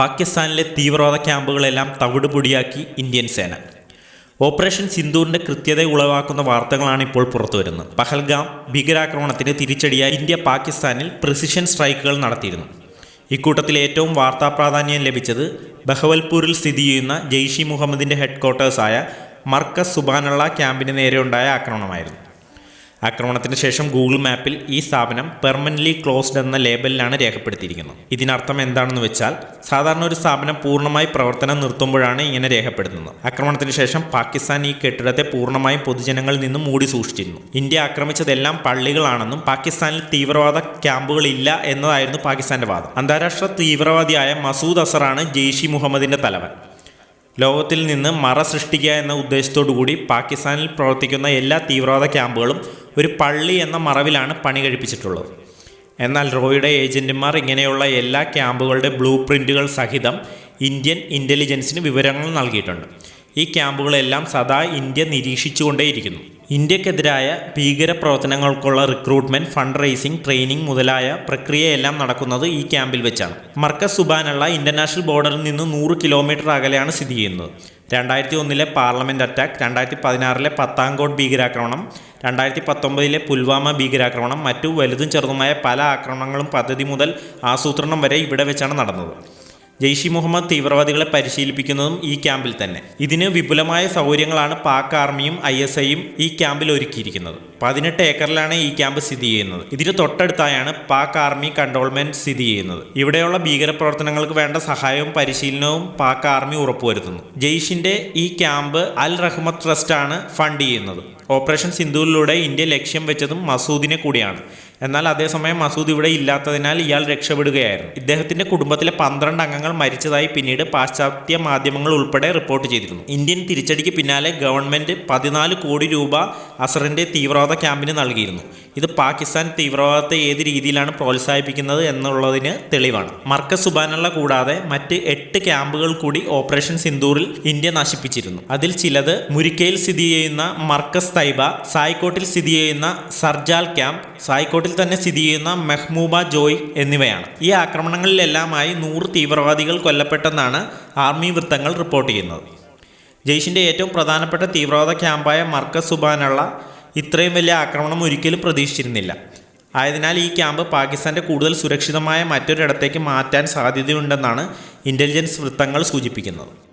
പാകിസ്ഥാനിലെ തീവ്രവാദ ക്യാമ്പുകളെല്ലാം തവിടുപൊടിയാക്കി ഇന്ത്യൻ സേന. ഓപ്പറേഷൻ സിന്ദൂറിന്റെ കൃത്യത ഉളവാക്കുന്ന വാർത്തകളാണ് ഇപ്പോൾ പുറത്തുവരുന്നത് പഹൽഗാം ഭീകരാക്രമണത്തിന് തിരിച്ചടിയായി ഇന്ത്യ പാകിസ്ഥാനിൽ പ്രിസിഷൻ സ്ട്രൈക്കുകൾ നടത്തിയിരുന്നു. ഇക്കൂട്ടത്തിൽ ഏറ്റവും വാർത്താ പ്രാധാന്യം ലഭിച്ചത് ബഹവൽപൂരിൽ സ്ഥിതി ചെയ്യുന്ന ജെയ്ഷി മുഹമ്മദിന്റെ ഹെഡ്ക്വാർട്ടേഴ്സായ മർക്കസ് സുബാനുള്ള ക്യാമ്പിന് നേരെയുണ്ടായ ആക്രമണമായിരുന്നു. ആക്രമണത്തിന് ശേഷം ഗൂഗിൾ മാപ്പിൽ ഈ സ്ഥാപനം പെർമനന്റ്ലി ക്ലോസ്ഡ് എന്ന ലേബലിലാണ് രേഖപ്പെടുത്തിയിരിക്കുന്നത്. ഇതിനർത്ഥം എന്താണെന്ന് വെച്ചാൽ സാധാരണ ഒരു സ്ഥാപനം പൂർണമായി പ്രവർത്തനം നിർത്തുമ്പോഴാണ് ഇങ്ങനെ രേഖപ്പെടുത്തുന്നത്. ആക്രമണത്തിന് ശേഷം പാകിസ്ഥാൻ ഈ കെട്ടിടത്തെ പൂർണമായും പൊതുജനങ്ങളിൽ നിന്നും മൂടി സൂക്ഷിച്ചിരുന്നു. ഇന്ത്യ ആക്രമിച്ചതെല്ലാം പള്ളികളാണെന്നും പാകിസ്ഥാനിൽ തീവ്രവാദ ക്യാമ്പുകൾ ഇല്ല എന്നതായിരുന്നു പാകിസ്ഥാന്റെ വാദം. അന്താരാഷ്ട്ര തീവ്രവാദിയായ മസൂദ് അസറാണ് ജെയ്ഷി മുഹമ്മദിന്റെ തലവൻ. ലോകത്തിൽ നിന്ന് മറ സൃഷ്ടിക്കുക എന്ന ഉദ്ദേശത്തോടു കൂടി പാകിസ്ഥാനിൽ പ്രവർത്തിക്കുന്ന എല്ലാ തീവ്രവാദ ക്യാമ്പുകളും ഒരു പള്ളി എന്ന മറവിലാണ് പണി കഴിപ്പിച്ചിട്ടുള്ളത്. എന്നാൽ റോയുടെ ഏജന്റുമാർ ഇങ്ങനെയുള്ള എല്ലാ ക്യാമ്പുകളുടെ ബ്ലൂ പ്രിന്റുകൾ സഹിതം ഇന്ത്യൻ ഇന്റലിജൻസിന് വിവരങ്ങൾ നൽകിയിട്ടുണ്ട്. ഈ ക്യാമ്പുകളെല്ലാം സദാ ഇന്ത്യ നിരീക്ഷിച്ചുകൊണ്ടേയിരിക്കുന്നു. ഇന്ത്യക്കെതിരായ ഭീകര പ്രവർത്തനങ്ങൾക്കുള്ള റിക്രൂട്ട്മെന്റ് ഫണ്ട് റേസിംഗ് ട്രെയിനിങ് മുതലായ പ്രക്രിയയെല്ലാം നടക്കുന്നത് ഈ ക്യാമ്പിൽ വെച്ചാണ്. മർക്കസ് സുബാനുള്ള ഇന്റർനാഷണൽ ബോർഡറിൽ നിന്ന് നൂറ് കിലോമീറ്റർ അകലെയാണ് സ്ഥിതി ചെയ്യുന്നത്. രണ്ടായിരത്തി ഒന്നിലെ പാർലമെന്റ് അറ്റാക്ക് രണ്ടായിരത്തി പതിനാറിലെ പത്താംകോട്ട് ഭീകരാക്രമണം രണ്ടായിരത്തി പത്തൊമ്പതിലെ പുൽവാമ ഭീകരാക്രമണം മറ്റു വലുതും ചെറുതുമായ പല ആക്രമണങ്ങളും പദ്ധതി മുതൽ ആസൂത്രണം വരെ ഇവിടെ വെച്ചാണ് നടന്നത്. ജെയ്ഷി മുഹമ്മദ് തീവ്രവാദികളെ പരിശീലിപ്പിക്കുന്നതും ഈ ക്യാമ്പിൽ തന്നെ. ഇതിന് വിപുലമായ സൗകര്യങ്ങളാണ് പാക് ആർമിയും ഐ ഈ ക്യാമ്പിൽ ഒരുക്കിയിരിക്കുന്നത്. പതിനെട്ട് ഏക്കറിലാണ് ഈ ക്യാമ്പ് സ്ഥിതി ചെയ്യുന്നത്. ഇതിന് തൊട്ടടുത്തായാണ് പാക് ആർമി കൺട്രോൾമെന്റ് സ്ഥിതി ചെയ്യുന്നത്. ഇവിടെയുള്ള ഭീകരപ്രവർത്തനങ്ങൾക്ക് വേണ്ട സഹായവും പരിശീലനവും പാക് ആർമി ഉറപ്പുവരുത്തുന്നു. ജെയ്ഷിന്റെ ഈ ക്യാമ്പ് അൽ റഹ്മത്ത് ട്രസ്റ്റ് ആണ് ഫണ്ട് ചെയ്യുന്നത്. ഓപ്പറേഷൻ സിന്ധുവിലൂടെ ഇന്ത്യ ലക്ഷ്യം വെച്ചതും മസൂദിനെ കൂടിയാണ്. എന്നാൽ അതേസമയം മസൂദ് ഇവിടെ ഇല്ലാത്തതിനാൽ ഇയാൾ രക്ഷപ്പെടുകയായിരുന്നു. ഇദ്ദേഹത്തിന്റെ കുടുംബത്തിലെ പന്ത്രണ്ട് അംഗങ്ങൾ മരിച്ചതായി പിന്നീട് പാശ്ചാത്യ മാധ്യമങ്ങൾ ഉൾപ്പെടെ റിപ്പോർട്ട് ചെയ്തിരുന്നു. ഇന്ത്യൻ തിരിച്ചടിക്ക് പിന്നാലെ ഗവൺമെന്റ് പതിനാല് കോടി രൂപ അസറിന്റെ തീവ്രവാദ ക്യാമ്പിന് നൽകിയിരുന്നു. ഇത് പാകിസ്ഥാൻ തീവ്രവാദത്തെ ഏത് രീതിയിലാണ് പ്രോത്സാഹിപ്പിക്കുന്നത് എന്നുള്ളതിന് തെളിവാണ്. മർക്കസ് സുബാനുള്ള കൂടാതെ മറ്റ് എട്ട് ക്യാമ്പുകൾ കൂടി ഓപ്പറേഷൻ സിന്ദൂറിൽ ഇന്ത്യ നശിപ്പിച്ചിരുന്നു. അതിൽ ചിലത് മുരിക്കയിൽ സ്ഥിതി ചെയ്യുന്ന മർക്കസ് തൈബ സായ്ക്കോട്ടിൽ സ്ഥിതി ചെയ്യുന്ന സർജാൽ ക്യാമ്പ് സായ്ക്കോട്ടിൽ തന്നെ സ്ഥിതി ചെയ്യുന്ന മെഹ്മൂബ ജോയ് എന്നിവയാണ്. ഈ ആക്രമണങ്ങളിലെല്ലാമായി നൂറ് തീവ്രവാദികൾ കൊല്ലപ്പെട്ടെന്നാണ് ആർമി വൃത്തങ്ങൾ റിപ്പോർട്ട് ചെയ്യുന്നത്. ജയ്ഷിന്റെ ഏറ്റവും പ്രധാനപ്പെട്ട തീവ്രവാദ ക്യാമ്പായ മർക്കസ് സുബാനുള്ള ഇത്രയും വലിയ ആക്രമണം ഒരിക്കലും പ്രതീക്ഷിച്ചിരുന്നില്ല. ആയതിനാൽ ഈ ക്യാമ്പ് പാകിസ്ഥാന്റെ കൂടുതൽ സുരക്ഷിതമായ മറ്റൊരിടത്തേക്ക് മാറ്റാൻ സാധ്യതയുണ്ടെന്നാണ് ഇന്റലിജൻസ് വൃത്തങ്ങൾ സൂചിപ്പിക്കുന്നത്.